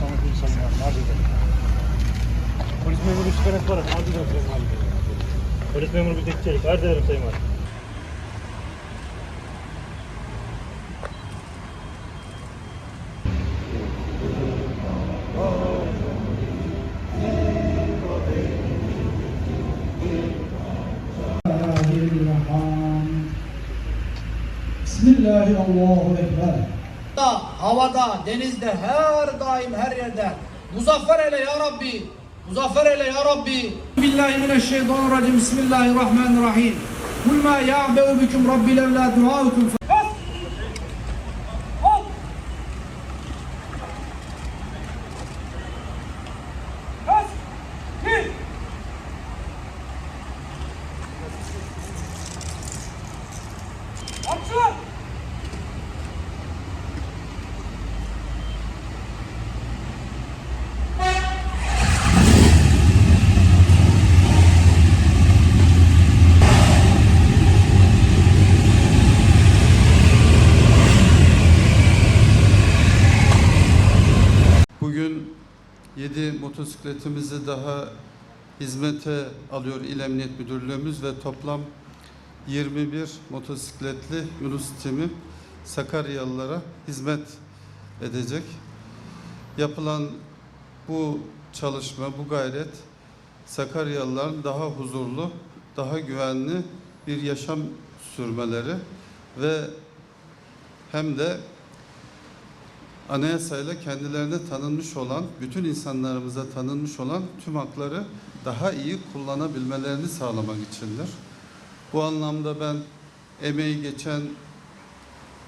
sana bir sayın var. Ederim. Polis memuru süpenet var. Arz ederim sayın. Polis memuru bir tek çelik. Arz ederim sayın valim. Bismillahirrahmanirrahim. Da, havada, denizde, her daim, her yerde. Muzaffer eyle ya Rabbi. Muzaffer eyle ya Rabbi. Bismillahirrahmanirrahim. Bismillahirrahmanirrahim. Kul ma ya'be'u bikum Rabbi levla duaukum. 7 motosikletimizi daha hizmete alıyor İl Emniyet Müdürlüğümüz ve toplam 21 motosikletli Yunus timi Sakaryalılara hizmet edecek. Yapılan bu çalışma, bu gayret Sakaryalıların daha huzurlu, daha güvenli bir yaşam sürmeleri ve hem de anayasayla kendilerine tanınmış olan, bütün insanlarımıza tanınmış olan tüm hakları daha iyi kullanabilmelerini sağlamak içindir. Bu anlamda ben emeği geçen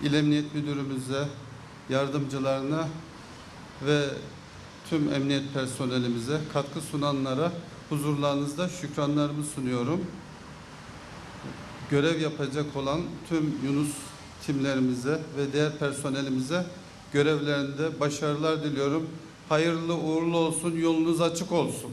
İl Emniyet Müdürümüze, yardımcılarına ve tüm emniyet personelimize, katkı sunanlara huzurlarınızda şükranlarımı sunuyorum. Görev yapacak olan tüm Yunus timlerimize ve diğer personelimize görevlerinde başarılar diliyorum. Hayırlı uğurlu olsun, yolunuz açık olsun.